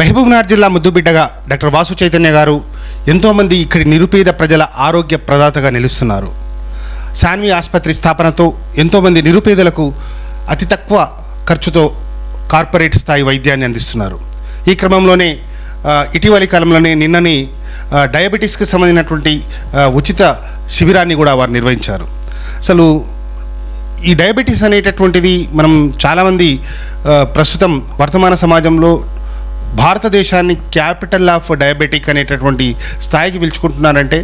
మహబూబ్నగర్ జిల్లా ముద్దుబిడ్డగా డాక్టర్ వాసు చైతన్య గారు ఎంతోమంది ఇక్కడి నిరుపేద ప్రజల ఆరోగ్య ప్రదాతగా నిలుస్తున్నారు. సాన్వి ఆసుపత్రి స్థాపనతో ఎంతోమంది నిరుపేదలకు అతి తక్కువ ఖర్చుతో కార్పొరేట్ స్థాయి వైద్యాన్ని అందిస్తున్నారు. ఈ క్రమంలోనే ఇటీవలి కాలంలోనే నిన్నని డయాబెటీస్కి సంబంధించినటువంటి ఉచిత శిబిరాన్ని కూడా వారు నిర్వహించారు. అసలు ఈ డయాబెటీస్ అనేటటువంటిది మనం చాలామంది ప్రస్తుతం వర్తమాన సమాజంలో భారతదేశాన్ని క్యాపిటల్ ఆఫ్ డయాబెటిక్ అనేటటువంటి స్థాయికి పిలుచుకుంటున్నారంటే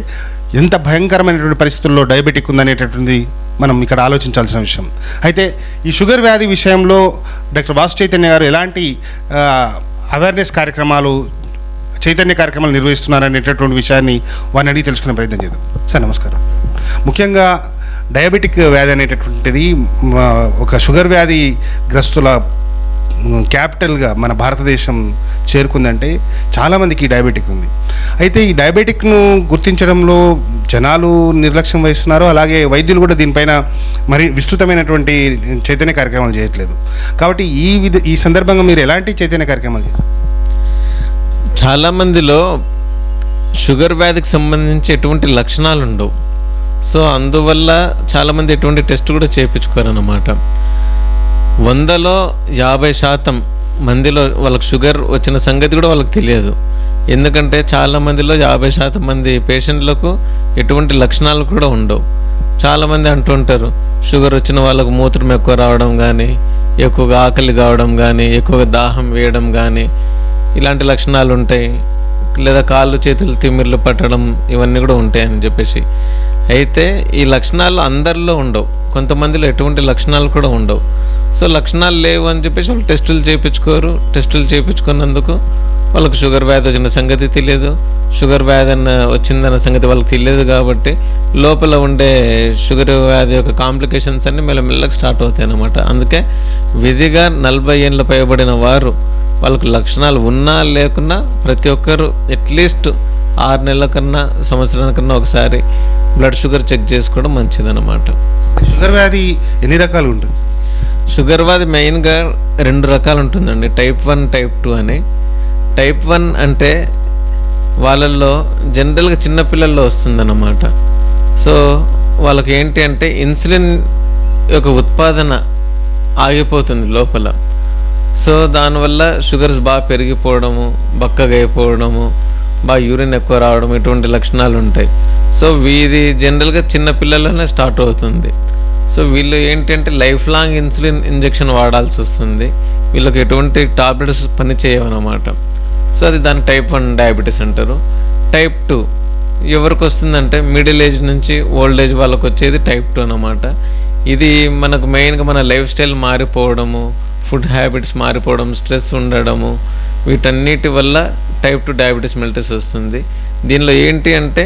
ఎంత భయంకరమైనటువంటి పరిస్థితుల్లో డయాబెటిక్ ఉందనేటటువంటి మనం ఇక్కడ ఆలోచించాల్సిన విషయం. అయితే ఈ షుగర్ వ్యాధి విషయంలో డాక్టర్ వాసు చైతన్య గారు ఎలాంటి అవేర్నెస్ కార్యక్రమాలు చైతన్య కార్యక్రమాలు నిర్వహిస్తున్నారనేటటువంటి విషయాన్ని వారిని అడిగి తెలుసుకునే ప్రయత్నం చేద్దాం. సార్ నమస్కారం. ముఖ్యంగా డయాబెటిక్ వ్యాధి అనేటటువంటిది ఒక షుగర్ వ్యాధి గ్రస్తుల క్యాపిటల్గా మన భారతదేశం చేరుకుందంటే చాలామందికి ఈ డయాబెటిక్ ఉంది. అయితే ఈ డయాబెటిక్ను గుర్తించడంలో జనాలు నిర్లక్ష్యం వహిస్తున్నారు అలాగే వైద్యులు కూడా దీనిపైన మరి విస్తృతమైనటువంటి చైతన్య కార్యక్రమాలు చేయట్లేదు. కాబట్టి ఈ విధ ఈ సందర్భంగా మీరు ఎలాంటి చైతన్య కార్యక్రమాలు చేస్తారు చాలామందిలో షుగర్ వ్యాధికి సంబంధించి ఎటువంటి లక్షణాలు ఉండవు సో అందువల్ల చాలామంది ఎటువంటి టెస్ట్ కూడా చేయించుకోరన్నమాట. వందలో యాభై శాతం మందిలో వాళ్ళకి షుగర్ వచ్చిన సంగతి కూడా వాళ్ళకి తెలియదు. ఎందుకంటే చాలా మందిలో యాభై శాతం మంది పేషెంట్లకు ఎటువంటి లక్షణాలు కూడా ఉండవు. చాలామంది అంటుంటారు షుగర్ వచ్చిన వాళ్ళకు మూత్రం ఎక్కువ రావడం కానీ ఎక్కువగా ఆకలి కావడం కానీ ఎక్కువగా దాహం వేయడం కానీ ఇలాంటి లక్షణాలు ఉంటాయి. లేదా కాళ్ళు చేతులు తిమ్మిర్లు పట్టడం ఇవన్నీ కూడా ఉంటాయని చెప్పేసి. అయితే ఈ లక్షణాలు అందరిలో ఉండవు. కొంతమందిలో ఎటువంటి లక్షణాలు కూడా ఉండవు. సో లక్షణాలు లేవు అని చెప్పేసి వాళ్ళు టెస్టులు చేయించుకోరు. టెస్టులు చేయించుకున్నందుకు వాళ్ళకు షుగర్ వ్యాధి వచ్చిన సంగతి తెలియదు. షుగర్ వ్యాధి అన్న వచ్చిందన్న సంగతి వాళ్ళకి తెలియదు కాబట్టి లోపల ఉండే షుగర్ వ్యాధి యొక్క కాంప్లికేషన్స్ అన్నీ మెల్లమెల్లగా స్టార్ట్ అవుతాయి అన్నమాట. అందుకే విధిగా నలభై ఏళ్ళు పైబడిన వారు వాళ్ళకు లక్షణాలు ఉన్నా లేకున్నా ప్రతి ఒక్కరు అట్లీస్ట్ ఆరు నెలల కన్నా సంవత్సరానికన్నా ఒకసారి బ్లడ్ షుగర్ చెక్ చేసుకోవడం మంచిదన్నమాట. షుగర్ వ్యాధి ఎన్ని రకాలు ఉంటుంది? షుగర్ వ్యాధి మెయిన్గా రెండు రకాలు ఉంటుందండి టైప్ వన్ టైప్ టూ అని. టైప్ వన్ అంటే వాళ్ళల్లో జనరల్గా చిన్నపిల్లల్లో వస్తుందన్నమాట. సో వాళ్ళకి ఏంటి అంటే ఇన్సులిన్ యొక్క ఉత్పాదన ఆగిపోతుంది లోపల. సో దానివల్ల షుగర్స్ బాగా పెరిగిపోవడము బక్కగా అయిపోవడము బాగా యూరిన్ ఎక్కువ రావడం ఇటువంటి లక్షణాలు ఉంటాయి సో వీది జనరల్గా చిన్న స్టార్ట్ అవుతుంది. సో వీళ్ళు ఏంటంటే లైఫ్ లాంగ్ ఇన్సులిన్ ఇంజెక్షన్ వాడాల్సి వస్తుంది. వీళ్ళకి ఎటువంటి టాబ్లెట్స్ పని చేయవన్నమాట. సో అది దాని టైప్ వన్ డయాబెటీస్ అంటారు. టైప్ టూ ఎవరికి వస్తుందంటే మిడిల్ ఏజ్ నుంచి ఓల్డ్ ఏజ్ వాళ్ళకి వచ్చేది టైప్ టూ అనమాట ఇది మనకు మెయిన్గా మన లైఫ్ స్టైల్ మారిపోవడము ఫుడ్ హ్యాబిట్స్ మారిపోవడం స్ట్రెస్ ఉండడము వీటన్నిటి వల్ల టైప్ టూ డయాబెటీస్ మెల్టస్ వస్తుంది. దీనిలో ఏంటి అంటే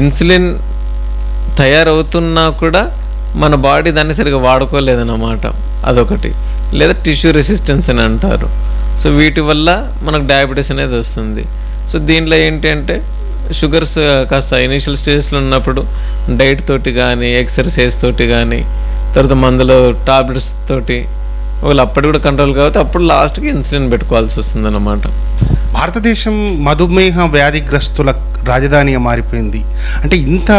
ఇన్సులిన్ తయారవుతున్నా కూడా మన బాడీ దాన్ని సరిగా వాడుకోలేదన్నమాట. అదొకటి. లేదా టిష్యూ రెసిస్టెన్స్ అని అంటారు. సో వీటి వల్ల మనకు డయాబెటీస్ అనేది వస్తుంది. సో దీనిలో ఏంటంటే షుగర్స్ కాస్త ఇనీషియల్ స్టేజ్లో ఉన్నప్పుడు డైట్ తోటి కానీ ఎక్సర్సైజ్ తోటి కానీ తర్వాత మందులో టాబ్లెట్స్ తోటి వాళ్ళు అప్పటి కూడా కంట్రోల్ కాబట్టి అప్పుడు లాస్ట్కి ఇన్సులిన్ పెట్టుకోవాల్సి వస్తుంది అన్నమాట భారతదేశం మధుమేహ వ్యాధిగ్రస్తుల రాజధానిగా మారిపోయింది. అంటే ఇంత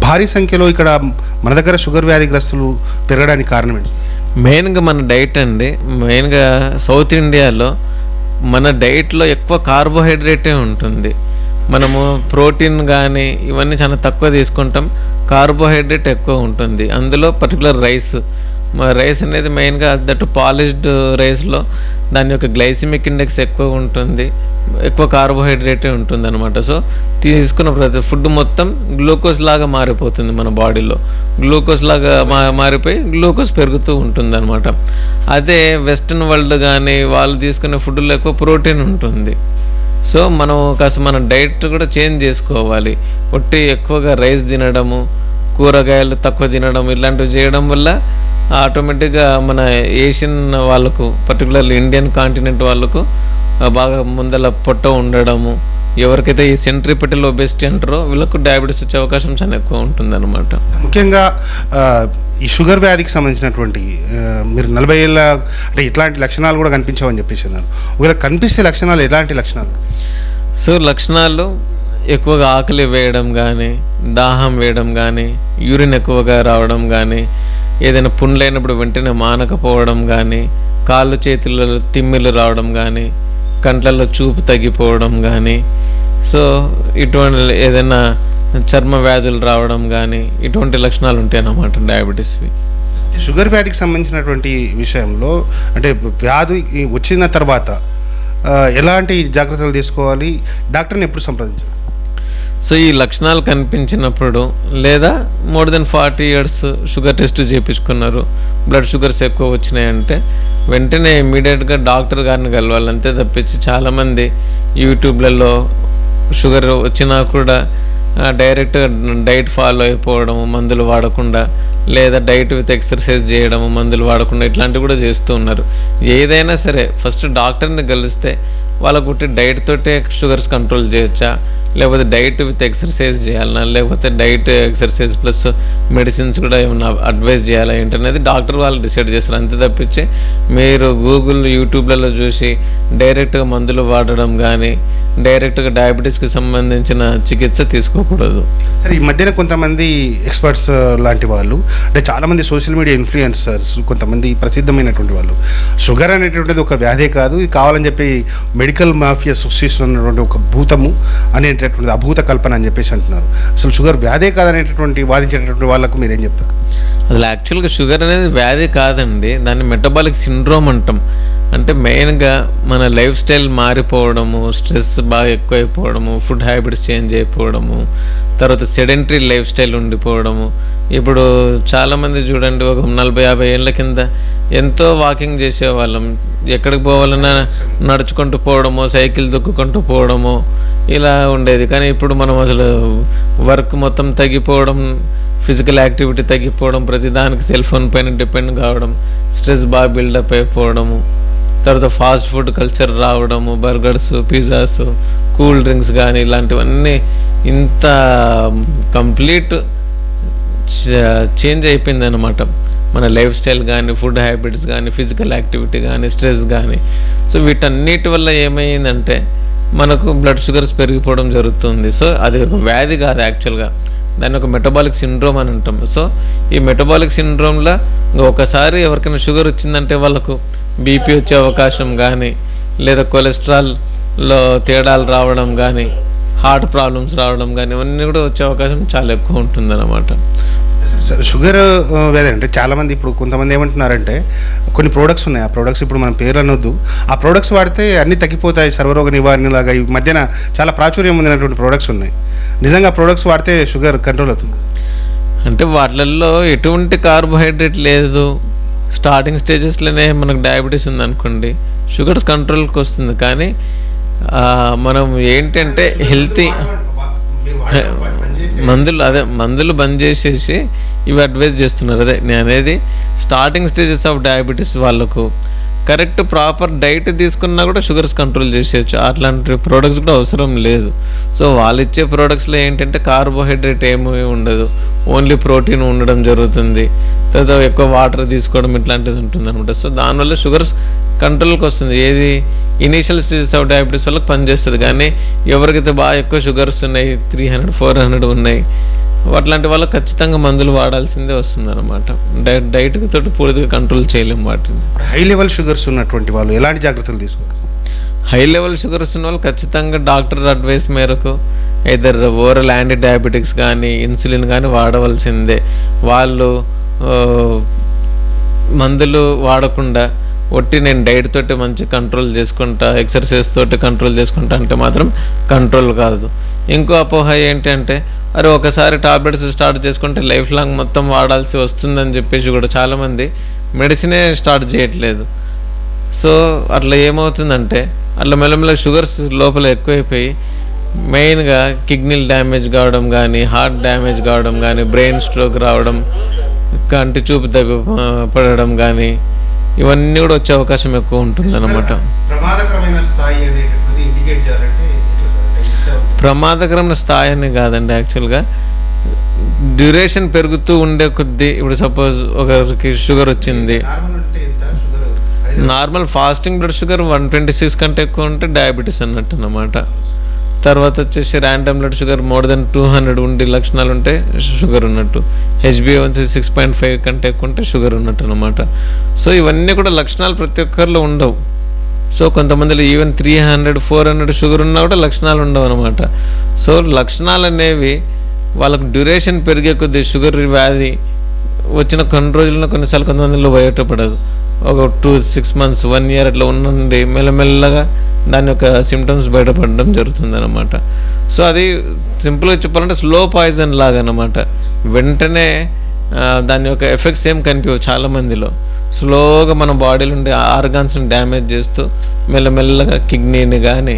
భారీ సంఖ్యలో ఇక్కడ మన దగ్గర షుగర్ వ్యాధిగ్రస్తులు పెరగడానికి కారణం ఏంటి? మెయిన్గా మన డైట్ అండి. మెయిన్గా సౌత్ ఇండియాలో మన డైట్లో ఎక్కువ కార్బోహైడ్రేటే ఉంటుంది. మనము ప్రోటీన్ కానీ ఇవన్నీ చాలా తక్కువ తీసుకుంటాం. కార్బోహైడ్రేట్ ఎక్కువ ఉంటుంది. అందులో పర్టికులర్ రైస్. రైస్ అనేది మెయిన్గా దట్ పాలిష్డ్ రైస్లో దాని యొక్క గ్లైసిమిక్ ఇండెక్స్ ఎక్కువ ఉంటుంది. ఎక్కువ కార్బోహైడ్రేటే ఉంటుంది అనమాట సో తీసుకున్న ప్రతి ఫుడ్ మొత్తం గ్లూకోజ్ లాగా మారిపోతుంది మన బాడీలో గ్లూకోజ్ లాగా మా మారిపోయి గ్లూకోజ్ పెరుగుతూ ఉంటుంది అనమాట అదే వెస్ట్రన్ వరల్డ్ కానీ వాళ్ళు తీసుకునే ఫుడ్లో ఎక్కువ ప్రోటీన్ ఉంటుంది. సో మనం కాస్త మన డైట్ కూడా చేంజ్ చేసుకోవాలి. ఒట్టి ఎక్కువగా రైస్ తినడము కూరగాయలు తక్కువ తినడం ఇలాంటివి చేయడం వల్ల ఆటోమేటిక్గా మన ఏషియన్ వాళ్ళకు పర్టికులర్లీ ఇండియన్ కాంటినెంట్ వాళ్ళకు బాగా ముందల పొట్ట ఉండడము. ఎవరికైతే ఈ సెంట్రిపెటల్ ఒబెసిటీ అంటారో వీళ్ళకు డయాబెటీస్ వచ్చే అవకాశం చాలా ఎక్కువ ఉంటుందన్నమాట. ముఖ్యంగా ఆ, ఈ షుగర్ వ్యాధికి సంబంధించినటువంటి మీరు నలభై ఏళ్ళ అంటే ఇట్లాంటి లక్షణాలు కూడా కనిపించవని చెప్పేసి అన్నారు. ఒకవేళ కనిపిస్తే లక్షణాలు ఎలాంటి లక్షణాలు? సో లక్షణాలు ఎక్కువగా ఆకలి వేయడం కానీ దాహం వేయడం కానీ యూరిన్ ఎక్కువగా రావడం కానీ ఏదైనా పుండ్లైనప్పుడు వెంటనే మానకపోవడం కానీ కాళ్ళు చేతులలో తిమ్మిలు రావడం కానీ కంట్లలో చూపు తగ్గిపోవడం కానీ సో ఇటువంటి ఏదైనా చర్మ వ్యాధులు రావడం కానీ ఇటువంటి లక్షణాలు ఉంటాయి అన్నమాట డయాబెటీస్వి షుగర్ వ్యాధికి సంబంధించినటువంటి విషయంలో అంటే వ్యాధి వచ్చిన తర్వాత ఎలాంటి జాగ్రత్తలు తీసుకోవాలి? డాక్టర్ని ఎప్పుడు సంప్రదించాలి? సో ఈ లక్షణాలు కనిపించినప్పుడు లేదా more than forty years sugar test చేయించుకున్నారు బ్లడ్ షుగర్స్ ఎక్కువ వచ్చినాయంటే వెంటనే ఇమీడియట్గా డాక్టర్ గారిని కలవాలి అంతే తప్పించి చాలామంది యూట్యూబ్లలో షుగర్ వచ్చినా కూడా డైరెక్ట్ డైరెక్ట్గా డైట్ ఫాలో అయిపోవడం మందులు వాడకుండా లేదా డైట్ విత్ ఎక్సర్సైజ్ చేయడం మందులు వాడకుండా ఇట్లాంటివి కూడా చేస్తూ ఉన్నారు. ఏదైనా సరే ఫస్ట్ డాక్టర్ని కలిస్తే వాళ్ళకు డైట్ తోటే షుగర్స్ కంట్రోల్ చేయొచ్చా? లేకపోతే డైట్ విత్ ఎక్సర్సైజ్ చేయాలన్నా లేకపోతే డైట్ ఎక్సర్సైజ్ ప్లస్ మెడిసిన్స్ కూడా ఏమన్నా అడ్వైస్ చేయాలా? ఏంటనేది డాక్టర్ వాళ్ళు డిసైడ్ చేస్తారు. అంతే తప్పించి మీరు గూగుల్ యూట్యూబ్లలో చూసి డైరెక్ట్గా మందులు వాడడం కానీ డైరెక్ట్గా డయాబెటీస్కి సంబంధించిన చికిత్స తీసుకోకూడదు. సరే ఈ మధ్యన కొంతమంది ఎక్స్పర్ట్స్ లాంటి వాళ్ళు అంటే చాలామంది సోషల్ మీడియా ఇన్ఫ్లుయెన్సర్స్ కొంతమంది ప్రసిద్ధమైనటువంటి వాళ్ళు. షుగర్ అనేటువంటిది ఒక వ్యాధే కాదు ఇది కావాలని చెప్పి మెడికల్ మాఫియా సృష్టిస్తున్నటువంటి ఒక భూతము అనేటటువంటి అభూత కల్పన అని చెప్పేసి అంటున్నారు. అసలు షుగర్ వ్యాధే కాదనేటటువంటి వాదించేటటువంటి వాళ్ళకు మీరేం చెప్తారు? అసలు యాక్చువల్గా షుగర్ అనేది వ్యాధి కాదండి దాన్ని మెటబాలిక్ సిండ్రోమ్ అంటాం. అంటే మెయిన్గా మన లైఫ్ స్టైల్ మారిపోవడము స్ట్రెస్ బాగా ఎక్కువైపోవడము ఫుడ్ హ్యాబిట్స్ చేంజ్ అయిపోవడము తర్వాత సెడెంటరీ లైఫ్ స్టైల్ ఉండిపోవడము. ఇప్పుడు చాలామంది చూడండి ఒక నలభై యాభై ఏళ్ళ కింద ఎంతో వాకింగ్ చేసేవాళ్ళం. ఎక్కడికి పోవాలన్నా నడుచుకుంటూ పోవడము సైకిల్ దొక్కుకుంటూ పోవడము ఇలా ఉండేది. కానీ ఇప్పుడు మనం అసలు వర్క్ మొత్తం తగ్గిపోవడం ఫిజికల్ యాక్టివిటీ తగ్గిపోవడం ప్రతిదానికి సెల్ ఫోన్ పైన డిపెండ్ కావడం స్ట్రెస్ బాగా బిల్డప్ అయిపోవడము. తర్వాత ఫాస్ట్ ఫుడ్ కల్చర్ రావడము బర్గర్స్ పిజ్జాస్ కూల్ డ్రింక్స్ కానీ ఇలాంటివన్నీ ఇంత కంప్లీట్ చేంజ్ అయిపోయింది అనమాట మన లైఫ్ స్టైల్ కానీ ఫుడ్ హ్యాబిట్స్ కానీ ఫిజికల్ యాక్టివిటీ కానీ స్ట్రెస్ కానీ సో వీటన్నిటి వల్ల ఏమైందంటే మనకు బ్లడ్ షుగర్స్ పెరిగిపోవడం జరుగుతుంది. సో అది ఒక వ్యాధి కాదు యాక్చువల్గా. దాన్ని ఒక మెటబాలిక్ సిండ్రోమ్ అని అంటాం. సో ఈ మెటబాలిక్ సిండ్రోమ్లో ఒకసారి ఎవరికైనా షుగర్ వచ్చిందంటే వాళ్ళకు బీపీ వచ్చే అవకాశం కానీ లేదా కొలెస్ట్రాల్లో తేడాలు రావడం కానీ హార్ట్ ప్రాబ్లమ్స్ రావడం కానీ ఇవన్నీ కూడా వచ్చే అవకాశం చాలా ఎక్కువ ఉంటుందన్నమాట. సరే షుగర్ వ్యాధి అంటే చాలామంది ఇప్పుడు కొంతమంది ఏమంటున్నారంటే కొన్ని ప్రోడక్ట్స్ ఉన్నాయి. ఆ ప్రోడక్ట్స్ ఇప్పుడు మనం పేర్లు అనొద్దు ఆ ప్రోడక్ట్స్ వాడితే అన్నీ తగ్గిపోతాయి. సర్వరోగ నివారణలాగా ఈ మధ్యన చాలా ప్రాచుర్యం పొందినటువంటి ప్రోడక్ట్స్ ఉన్నాయి. నిజంగా ప్రోడక్ట్స్ వాడితే షుగర్ కంట్రోల్ అవుతుంది. అంటే వాటిల్లో ఎటువంటి కార్బోహైడ్రేట్ లేదు. స్టార్టింగ్ స్టేజెస్లోనే మనకు డయాబెటీస్ ఉందనుకోండి షుగర్స్ కంట్రోల్కి వస్తుంది. కానీ మనం ఏంటంటే హెల్తీ మందులు అదే మందులు బంద్ చేసేసి ఇవి అడ్వైజ్ చేస్తున్నారు. అదే నేను అనేది స్టార్టింగ్ స్టేజెస్ ఆఫ్ డయాబెటీస్ వాళ్ళకు. కరెక్ట్ ప్రాపర్ డైట్ తీసుకున్నా కూడా షుగర్స్ కంట్రోల్ చేసేయచ్చు. అట్లాంటి ప్రోడక్ట్స్ కూడా అవసరం లేదు. సో వాళ్ళు ఇచ్చే ప్రోడక్ట్స్లో ఏంటంటే కార్బోహైడ్రేట్ ఏమీ ఉండదు. ఓన్లీ ప్రోటీన్ ఉండడం జరుగుతుంది. తర్వాత ఎక్కువ వాటర్ తీసుకోవడం ఇట్లాంటిది ఉంటుంది అనమాట సో దానివల్ల షుగర్స్ కంట్రోల్కి వస్తుంది. ఏది ఇనీషియల్ స్టేజెస్ ఆఫ్ డయాబెటీస్ వాళ్ళకి పనిచేస్తుంది. కానీ ఎవరికైతే బాగా ఎక్కువ షుగర్స్ ఉన్నాయి త్రీ హండ్రెడ్ ఫోర్ హండ్రెడ్ ఉన్నాయి అట్లాంటి వాళ్ళకి ఖచ్చితంగా మందులు వాడాల్సిందే వస్తుంది అనమాట డైట్ డైట్ తోటి పూర్తిగా కంట్రోల్ చేయలేము వాటిని. హై లెవెల్ షుగర్స్ ఉన్నటువంటి వాళ్ళు ఎలాంటి జాగ్రత్తలు తీసుకోవాలి? హై లెవెల్ షుగర్స్ ఉన్న వాళ్ళు ఖచ్చితంగా డాక్టర్ అడ్వైస్ మేరకు ఇద్దర్ ఓరల్ యాంటీ డయాబెటిక్స్ కానీ ఇన్సులిన్ కానీ వాడవలసిందే. వాళ్ళు మందులు వాడకుండా ఒట్టి నేను డైట్ తోటి మంచి కంట్రోల్ చేసుకుంటా ఎక్సర్సైజ్ తోటి కంట్రోల్ చేసుకుంటా అంటే మాత్రం కంట్రోల్ కాదు. ఇంకో అపోహ ఏంటంటే అరే ఒకసారి టాబ్లెట్స్ స్టార్ట్ చేసుకుంటే లైఫ్ లాంగ్ మొత్తం వాడాల్సి వస్తుందని చెప్పేసి కూడా చాలామంది మెడిసినే స్టార్ట్ చేయట్లేదు. సో అట్లా ఏమవుతుందంటే అట్లా మెల్లమెల్ల షుగర్స్ లోపల ఎక్కువైపోయి మెయిన్గా కిడ్నీలు డ్యామేజ్ కావడం కానీ హార్ట్ డ్యామేజ్ కావడం కానీ బ్రెయిన్ స్ట్రోక్ రావడం కంటి చూపు తగ్గు పడడం కానీ ఇవన్నీ కూడా వచ్చే అవకాశం ఎక్కువ ఉంటుంది? అంటే ప్రమాదకరమైన స్థాయి అని కాదండి యాక్చువల్గా. డ్యూరేషన్ పెరుగుతూ ఉండే కొద్దీ ఇప్పుడు సపోజ్ ఒకరికి షుగర్ వచ్చింది. Normal fasting blood sugar one twenty six కంటే ఎక్కువ ఉంటే డయాబెటీస్ అన్నట్టు అన్నమాట. తర్వాత వచ్చేసి random blood sugar more than two hundred ఉండి లక్షణాలు ఉంటే షుగర్ ఉన్నట్టు. హెచ్బిఏవన్సీ సిక్స్ పాయింట్ ఫైవ్ కంటే ఎక్కువ ఉంటే షుగర్ ఉన్నట్టు అనమాట సో ఇవన్నీ కూడా లక్షణాలు ప్రతి ఒక్కరిలో ఉండవు. సో కొంతమందిలో even three hundred four hundred sugar ఉన్నా కూడా లక్షణాలు ఉండవు అనమాట సో లక్షణాలు అనేవి వాళ్ళకు డ్యూరేషన్ పెరిగే కొద్దీ షుగర్ వ్యాధి వచ్చిన కొన్ని రోజుల్లో కొన్నిసార్లు కొంతమందిలో బయటపడదు ఒక two six months one year అట్లా ఉండండి. మెల్లమెల్లగా దాని యొక్క సిమ్టమ్స్ బయటపడడం జరుగుతుంది అనమాట సో అది సింపుల్గా చెప్పాలంటే స్లో పాయిజన్ లాగా అనమాట వెంటనే దాని యొక్క ఎఫెక్ట్స్ ఏం కనిపించవు చాలామందిలో. స్లోగా మన బాడీలో ఉండే ఆర్గాన్స్ని డ్యామేజ్ చేస్తూ మెల్లమెల్లగా కిడ్నీని కానీ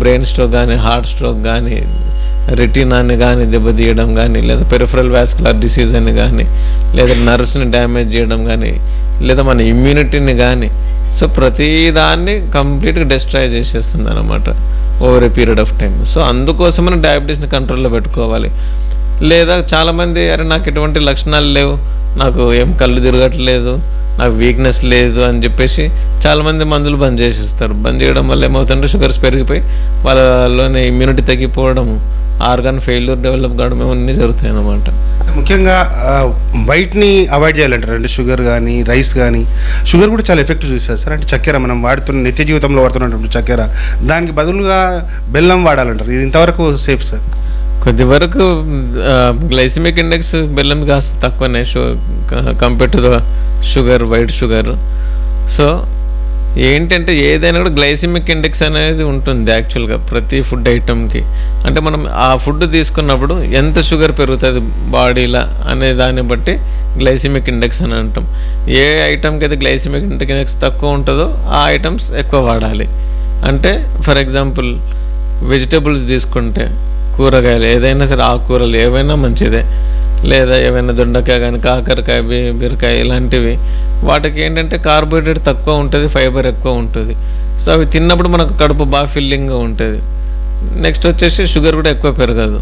బ్రెయిన్ స్ట్రోక్ కానీ హార్ట్ స్ట్రోక్ కానీ రెటీనాని కానీ దెబ్బతీయడం కానీ లేదా పెరిఫరల్ వాస్కులర్ డిసీజ్ అని కానీ లేదా నర్వ్స్ని డ్యామేజ్ చేయడం కానీ లేదా మన ఇమ్యూనిటీని కానీ సో ప్రతిదాన్ని కంప్లీట్గా డిస్ట్రాయ్ చేసేస్తుంది అనమాట over a period of time so అందుకోసమని డయాబెటీస్ని కంట్రోల్లో పెట్టుకోవాలి. లేదా చాలామంది అరే నాకు ఎటువంటి లక్షణాలు లేవు. నాకు ఏం కళ్ళు తిరగట్లేదు. నాకు వీక్నెస్ లేదు అని చెప్పేసి చాలామంది మందులు బంద్ చేసేస్తారు. బంద్ చేయడం వల్ల ఏమవుతుంటే షుగర్స్ పెరిగిపోయి వాళ్ళలోనే ఇమ్యూనిటీ తగ్గిపోవడం ఆర్గాన్ ఫెయిల్యూర్ డెవలప్ కావడం ఇవన్నీ జరుగుతాయి అన్నమాట ముఖ్యంగా వైట్ని అవాయిడ్ చేయాలంటారు. అంటే షుగర్ కానీ రైస్ కానీ షుగర్ కూడా చాలా ఎఫెక్ట్ చూస్తారు సార్. అంటే చక్కెర మనం వాడుతున్న నిత్య జీవితంలో వాడుతున్నటువంటి చక్కెర. దానికి బదులుగా బెల్లం వాడాలంటారు. ఇది ఇంతవరకు సేఫ్ సార్. కొద్ది వరకు గ్లైసిమిక్ ఇండెక్స్ బెల్లం కాస్త తక్కువనే. షు compare to the sugar white sugar. So ఏంటంటే ఏదైనా కూడా గ్లైసిమిక్ ఇండెక్స్ అనేది ఉంటుంది యాక్చువల్గా ప్రతి ఫుడ్ ఐటమ్కి అంటే మనం ఆ ఫుడ్ తీసుకున్నప్పుడు ఎంత షుగర్ పెరుగుతుంది బాడీలో అనే దాన్ని బట్టి గ్లైసిమిక్ ఇండెక్స్ అని అంటాం. ఏ ఐటమ్కి అయితే గ్లైసిమిక్ ఇండెక్స్ తక్కువ ఉంటుందో ఆ ఐటమ్స్ ఎక్కువ వాడాలి. అంటే ఫర్ ఎగ్జాంపుల్ వెజిటబుల్స్ తీసుకుంటే కూరగాయలు ఏదైనా సరే ఆకుకూరలు ఏవైనా మంచిదే. లేదా ఏవైనా దొండకాయ కానీ కాకరకాయ బీరకాయ ఇలాంటివి. వాటికి ఏంటంటే కార్బోహైడ్రేట్ తక్కువ ఉంటుంది ఫైబర్ ఎక్కువ ఉంటుంది. సో అవి తిన్నప్పుడు మనకు కడుపు బాగా ఫిల్లింగ్గా ఉంటుంది. నెక్స్ట్ వచ్చేసి షుగర్ కూడా ఎక్కువ పెరగదు.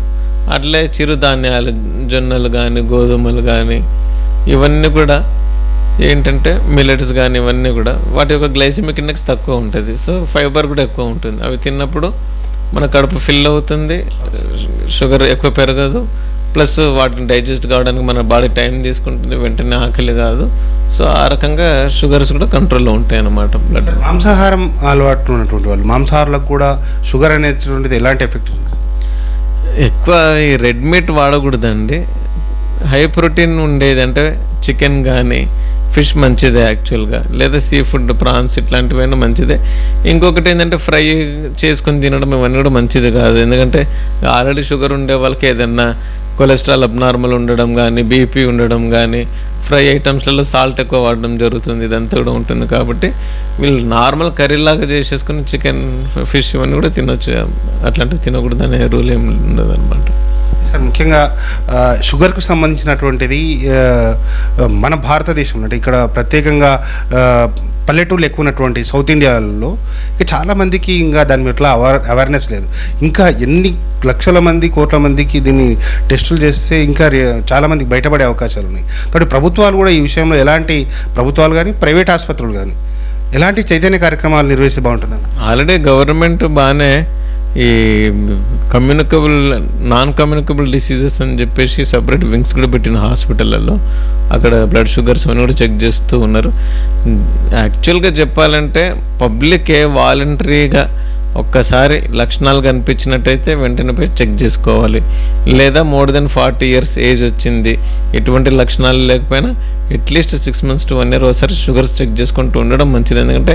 అట్లే చిరుధాన్యాలు జొన్నలు కానీ గోధుమలు కానీ ఇవన్నీ కూడా ఏంటంటే మిల్లెట్స్ కానీ ఇవన్నీ కూడా వాటి యొక్క గ్లైసిమిక్ ఇండెక్స్ తక్కువ ఉంటుంది. సో ఫైబర్ కూడా ఎక్కువ ఉంటుంది. అవి తిన్నప్పుడు మన కడుపు ఫిల్ అవుతుంది షుగర్ ఎక్కువ పెరగదు. ప్లస్ వాటిని డైజెస్ట్ కావడానికి మన బాడీ టైం తీసుకుంటుంది వెంటనే ఆకలి కాదు. సో ఆ రకంగా షుగర్స్ కూడా కంట్రోల్లో ఉంటాయి అన్నమాట బ్లడ్ మాంసాహారం అలవాటు ఉన్నటువంటి వాళ్ళు మాంసాహారులకు కూడా షుగర్ అనేటువంటిది ఎలాంటి ఎఫెక్ట్ ఎక్కువ ఈ రెడ్ మీట్ వాడకూడదండి. హై ప్రోటీన్ ఉండేది అంటే చికెన్ కానీ ఫిష్ మంచిదే యాక్చువల్గా. లేదా సీ ఫుడ్ ప్రాన్స్ ఇట్లాంటివైనా మంచిదే. ఇంకొకటి ఏంటంటే ఫ్రై చేసుకొని తినడం ఇవన్నీ కూడా మంచిది కాదు. ఎందుకంటే ఆల్రెడీ షుగర్ ఉండే వాళ్ళకి ఏదన్నా కొలెస్ట్రాల్ అబ్నార్మల్ ఉండడం కానీ బీపీ ఉండడం కానీ ఫ్రై ఐటమ్స్లలో సాల్ట్ ఎక్కువ వాడడం జరుగుతుంది. ఇదంతా కూడా ఉంటుంది కాబట్టి వీళ్ళు నార్మల్ కర్రీలాగా చేసేసుకుని చికెన్ ఫిష్ ఇవన్నీ కూడా తినొచ్చు. అట్లాంటివి తినకూడదు అనే రూల్ ఏం ఉండదు అనమాట సార్ ముఖ్యంగా షుగర్కు సంబంధించినటువంటిది మన భారతదేశంలో అంటే ఇక్కడ ప్రత్యేకంగా పల్లెటూళ్ళు ఎక్కువ ఉన్నటువంటి సౌత్ ఇండియాలో చాలామందికి ఇంకా దాని పట్ల అవేర్ అవేర్నెస్ లేదు. ఇంకా ఎన్ని లక్షల మంది కోట్ల మందికి దీన్ని టెస్టులు చేస్తే ఇంకా చాలామందికి బయటపడే అవకాశాలు ఉన్నాయి. కాబట్టి ప్రభుత్వాలు కూడా ఈ విషయంలో ఎలాంటి ప్రభుత్వాలు కానీ ప్రైవేట్ ఆసుపత్రులు కానీ ఎలాంటి చైతన్య కార్యక్రమాలు నిర్వహిస్తే బాగుంటుందండి ఆల్రెడీ గవర్నమెంట్ బాగానే ఈ కమ్యూనికబుల్ నాన్ కమ్యూనికబుల్ డిసీజెస్ అని చెప్పేసి సపరేట్ వింగ్స్ కూడా పెట్టిన హాస్పిటళ్ళల్లో అక్కడ బ్లడ్ షుగర్స్ అని కూడా చెక్ చేస్తూ ఉన్నారు. యాక్చువల్గా చెప్పాలంటే పబ్లికే వాలంటరీగా ఒక్కసారి లక్షణాలు కనిపించినట్టయితే వెంటనే పోయి చెక్ చేసుకోవాలి. లేదా more than forty years age వచ్చింది. ఎటువంటి లక్షణాలు లేకపోయినా at least six months to one year ఒకసారి షుగర్స్ చెక్ చేసుకుంటూ ఉండడం మంచిది. ఎందుకంటే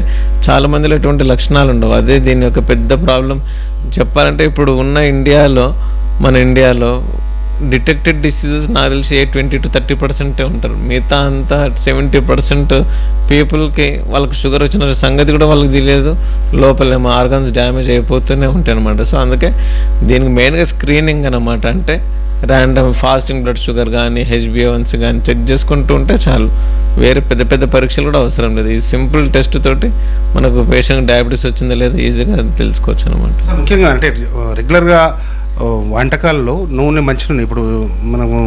చాలా మందిలో ఎటువంటి లక్షణాలు ఉండవు. అదే దీని యొక్క పెద్ద ప్రాబ్లం చెప్పాలంటే ఇప్పుడు ఉన్న ఇండియాలో మన ఇండియాలో డిటెక్టెడ్ డిసీజెస్ నాకు తెలిసి ఏ ట్వంటీ టు థర్టీ పర్సెంటే ఉంటారు. మిగతా అంతా సెవెంటీ పర్సెంట్ పీపుల్కి వాళ్ళకి షుగర్ వచ్చిన సంగతి కూడా వాళ్ళకి తెలియదు. లోపలేమో ఆర్గన్స్ డ్యామేజ్ అయిపోతూనే ఉంటాయి అనమాట సో అందుకే దీనికి మెయిన్గా స్క్రీనింగ్ అనమాట అంటే ర్యాండమ్ ఫాస్టింగ్ బ్లడ్ షుగర్ కానీ హెచ్బిఓన్స్ కానీ చెక్ చేసుకుంటూ ఉంటే చాలు. వేరే పెద్ద పెద్ద పరీక్షలు కూడా అవసరం లేదు. ఈ సింపుల్ టెస్ట్ తోటి మనకు పేషెంట్ డయాబెటీస్ వచ్చిందా లేదా ఈజీగా తెలుసుకోవచ్చు అనమాట ముఖ్యంగా అంటే రెగ్యులర్గా వంటకాల్లో నూనె మంచి నూనె ఇప్పుడు మనము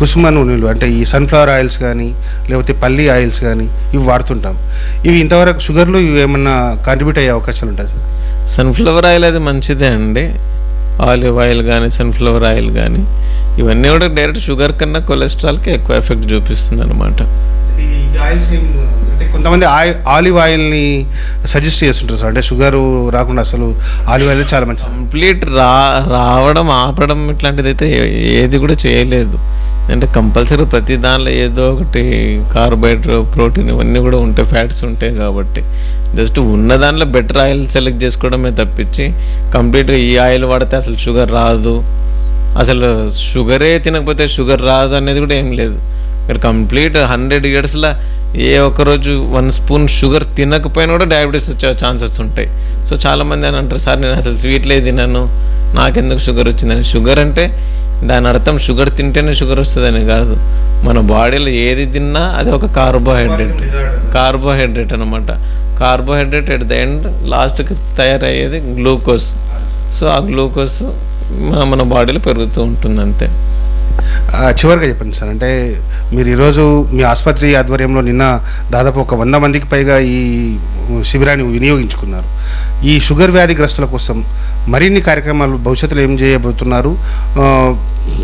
కుసుమ నూనెలు అంటే ఈ సన్ఫ్లవర్ ఆయిల్స్ కానీ లేకపోతే పల్లి ఆయిల్స్ కానీ ఇవి వాడుతుంటాం. ఇవి ఇంతవరకు షుగర్లో ఇవి ఏమన్నా కాంట్రిబ్యూట్ అయ్యే అవకాశాలు ఉంటాయి సార్? సన్ఫ్లవర్ ఆయిల్ అది మంచిదే అండి. ఆలివ్ ఆయిల్ కానీ సన్ఫ్లవర్ ఆయిల్ కానీ ఇవన్నీ కూడా డైరెక్ట్ షుగర్ కన్నా కొలెస్ట్రాల్కి ఎక్కువ ఎఫెక్ట్ చూపిస్తుంది అనమాట ఈ ఆయిల్స్ అంటే కొంతమంది ఆలివ్ ఆయిల్ని సజెస్ట్ చేస్తుంటారు సార్. అంటే షుగర్ రాకుండా అసలు ఆలివ్ ఆయిల్ చాలా మంచి కంప్లీట్ రా రావడం ఆపడం ఇట్లాంటిది అయితే ఏది కూడా చేయలేదు. అంటే కంపల్సరీ ప్రతి దానిలో ఏదో ఒకటి కార్బోహైడ్రేట్ ప్రోటీన్ ఇవన్నీ కూడా ఉంటాయి ఫ్యాట్స్ ఉంటాయి కాబట్టి. జస్ట్ ఉన్న దాంట్లో బెటర్ ఆయిల్ సెలెక్ట్ చేసుకోవడమే తప్పించి కంప్లీట్గా ఈ ఆయిల్ వాడితే అసలు షుగర్ రాదు. అసలు షుగరే తినకపోతే షుగర్ రాదు అనేది కూడా ఏం లేదు. మీరు కంప్లీట్ హండ్రెడ్ ఇయర్స్లో ఏ ఒక్కరోజు వన్ స్పూన్ షుగర్ తినకపోయినా కూడా డయాబెటీస్ వచ్చే ఛాన్సెస్ ఉంటాయి. సో చాలామంది అని అంటారు సార్ నేను అసలు స్వీట్లే తినను. నాకెందుకు షుగర్ వచ్చిందని. షుగర్ అంటే దాని అర్థం షుగర్ తింటేనే షుగర్ వస్తుందని కాదు. మన బాడీలో ఏది తిన్నా అది ఒక కార్బోహైడ్రేట్. కార్బోహైడ్రేట్ అనమాట కార్బోహైడ్రేట్ ఎట్ ద ఎండ్ లాస్ట్కి తయారయ్యేది గ్లూకోజ్. సో ఆ గ్లూకోజ్ మన- బాడీలో పెరుగుతూ ఉంటుంది అంతే చివరిగా చెప్పండి సార్. అంటే మీరు ఈరోజు మీ ఆసుపత్రి ఆధ్వర్యంలో నిన్న దాదాపు ఒక వంద మందికి పైగా ఈ శిబిరాన్ని వినియోగించుకున్నారు. ఈ షుగర్ వ్యాధిగ్రస్తుల కోసం మరిన్ని కార్యక్రమాలు భవిష్యత్తులో ఏం చేయబోతున్నారు?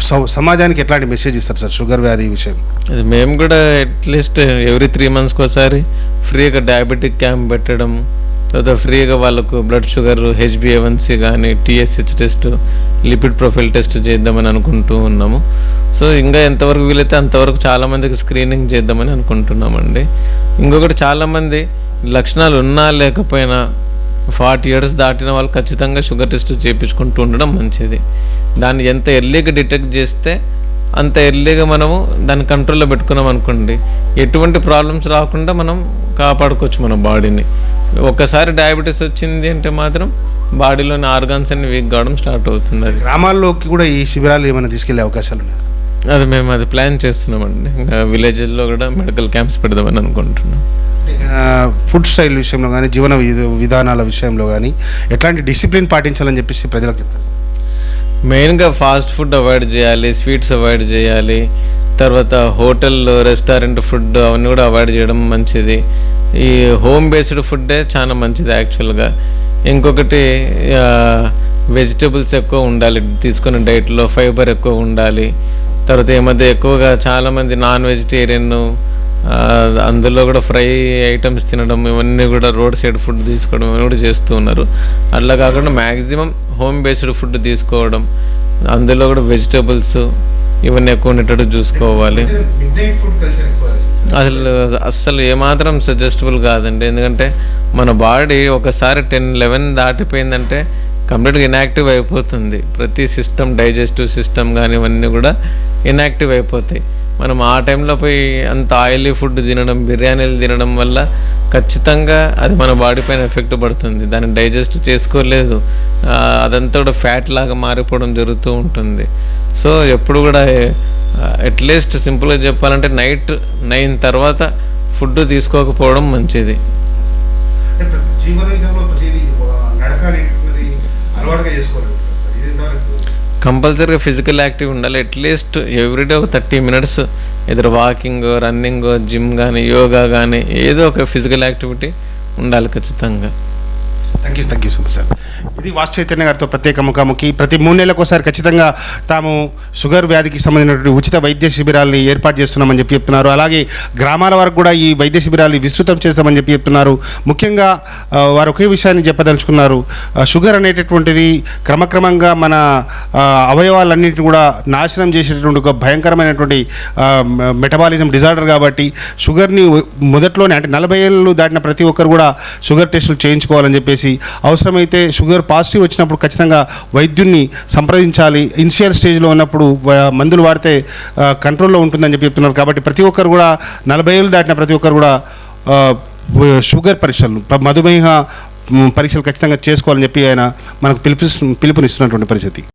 స- సమాజానికి ఎట్లాంటి మెసేజ్ ఇస్తారు సార్ షుగర్ వ్యాధి విషయం? మేము కూడా అట్లీస్ట్ ఎవ్రీ త్రీ మంత్స్కి ఒకసారి ఫ్రీగా డయాబెటిక్ క్యాంప్ పెట్టడం తర్వాత ఫ్రీగా వాళ్ళకు బ్లడ్ షుగర్ హెచ్బిఏవన్సీ కానీ TSH test lipid profile test చేద్దామని అనుకుంటూ ఉన్నాము. సో ఇంకా ఎంతవరకు వీలైతే అంతవరకు చాలామందికి స్క్రీనింగ్ చేద్దామని అనుకుంటున్నామండి. ఇంకొకటి చాలామంది లక్షణాలు ఉన్నా లేకపోయినా ఫార్టీ ఇయర్స్ దాటిన వాళ్ళు ఖచ్చితంగా షుగర్ టెస్ట్ చేయించుకుంటూ ఉండడం మంచిది. దాన్ని ఎంత ఎర్లీగా డిటెక్ట్ చేస్తే అంత ఎర్లీగా మనము దాన్ని కంట్రోల్లో పెట్టుకున్నాం అనుకోండి ఎటువంటి ప్రాబ్లమ్స్ రాకుండా మనం కాపాడుకోవచ్చు మన బాడీని. ఒక్కసారి డయాబెటీస్ వచ్చింది అంటే మాత్రం బాడీలోని ఆర్గాన్స్ అన్ని వీక్ కావడం స్టార్ట్ అవుతుంది అది. గ్రామాల్లోకి కూడా ఈ శిబిరాలు ఏమైనా తీసుకెళ్ళే అవకాశాలు ఉన్నాయి? అది మేము అది ప్లాన్ చేస్తున్నామండి. ఇంకా విలేజెస్లో కూడా మెడికల్ క్యాంప్స్ పెడదామని అనుకుంటున్నాం. ఫుడ్ స్టైల్ విషయంలో కానీ జీవన విధ- విధానాల విషయంలో కానీ ఎట్లాంటి డిసిప్లిన్ పాటించాలని చెప్పేసి ప్రజలకు చెప్తారు మెయిన్గా ఫాస్ట్ ఫుడ్ అవాయిడ్ చేయాలి స్వీట్స్ అవాయిడ్ చేయాలి తర్వాత హోటల్ రెస్టారెంట్ ఫుడ్ అవన్నీ కూడా అవాయిడ్ చేయడం మంచిది. ఈ హోమ్ బేస్డ్ ఫుడ్డే చాలా మంచిది యాక్చువల్గా. ఇంకొకటి వెజిటబుల్స్ ఎక్కువ ఉండాలి. తీసుకునే డైట్లో ఫైబర్ ఎక్కువ ఉండాలి. తర్వాత ఈ మధ్య ఎక్కువగా చాలామంది నాన్ వెజిటేరియన్ అందులో కూడా ఫ్రై ఐటమ్స్ తినడం ఇవన్నీ కూడా రోడ్ సైడ్ ఫుడ్ తీసుకోవడం ఇవన్నీ కూడా చేస్తూ ఉన్నారు. అట్లా కాకుండా మ్యాక్సిమం హోమ్ బేస్డ్ ఫుడ్ తీసుకోవడం అందులో కూడా వెజిటబుల్స్ ఇవన్నీ ఎక్కువ ఉండేటట్టు చూసుకోవాలి. అసలు అస్సలు ఏమాత్రం సజెస్టబుల్ కాదండి. ఎందుకంటే మన బాడీ ఒకసారి టెన్ లెవెన్ దాటిపోయిందంటే కంప్లీట్గా ఇన్యాక్టివ్ అయిపోతుంది. ప్రతి సిస్టమ్ డైజెస్టివ్ సిస్టమ్ కానీ ఇవన్నీ కూడా ఇన్యాక్టివ్ అయిపోతాయి. మనం ఆ టైంలో పోయి అంత ఆయిలీ ఫుడ్ తినడం బిర్యానీలు తినడం వల్ల ఖచ్చితంగా అది మన బాడీ పైన ఎఫెక్ట్ పడుతుంది. దాన్ని డైజెస్ట్ చేసుకోలేదు. అదంతా కూడా ఫ్యాట్ లాగా మారిపోవడం జరుగుతూ ఉంటుంది. సో ఎప్పుడు కూడా అట్లీస్ట్ సింపుల్గా చెప్పాలంటే నైట్ నైన్ తర్వాత ఫుడ్ తీసుకోకపోవడం మంచిది. కంపల్సరీగా ఫిజికల్ యాక్టివ్ ఉండాలి. అట్లీస్ట్ ఎవ్రీడే ఒక థర్టీ మినిట్స్ ఎదురు వాకింగ్ రన్నింగ్ జిమ్ కానీ యోగా కానీ ఏదో ఒక ఫిజికల్ యాక్టివిటీ ఉండాలి ఖచ్చితంగా. Thank you thank you so much sir ఇది వాసు చైతన్య గారితో ప్రత్యేక ముఖాముఖి. ప్రతి మూడు నెలలకు ఒకసారి ఖచ్చితంగా తాము షుగర్ వ్యాధికి సంబంధించినటువంటి ఉచిత వైద్య శిబిరాలని ఏర్పాటు చేస్తున్నామని చెప్పి చెప్తున్నారు. అలాగే గ్రామాల వరకు కూడా ఈ వైద్య శిబిరాలు విస్తృతం చేస్తామని చెప్పి చెప్తున్నారు. ముఖ్యంగా వారు ఒకే విషయాన్ని చెప్పదలుచుకున్నారు. షుగర్ అనేటటువంటిది క్రమక్రమంగా మన అవయవాలన్నింటినీ కూడా నాశనం చేసేటటువంటి ఒక భయంకరమైనటువంటి మెటబాలిజం డిజార్డర్ కాబట్టి షుగర్ని మొదట్లోనే అంటే నలభై ఏళ్ళు దాటిన ప్రతి ఒక్కరు కూడా షుగర్ టెస్టులు చేయించుకోవాలని చెప్పేసి అవసరమైతే షుగర్ పాజిటివ్ వచ్చినప్పుడు ఖచ్చితంగా వైద్యున్ని సంప్రదించాలి. ఇనిషియల్ స్టేజ్లో ఉన్నప్పుడు మందులు వాడితే కంట్రోల్లో ఉంటుందని చెప్పి చెప్తున్నారు. కాబట్టి ప్రతి ఒక్కరు కూడా నలభై ఏళ్ళు దాటిన ప్రతి ఒక్కరు కూడా షుగర్ పరీక్షలు మధుమేహ పరీక్షలు ఖచ్చితంగా చేసుకోవాలని చెప్పి ఆయన మనకు పిలుపు పిలుపునిస్తున్నటువంటి పరిస్థితి.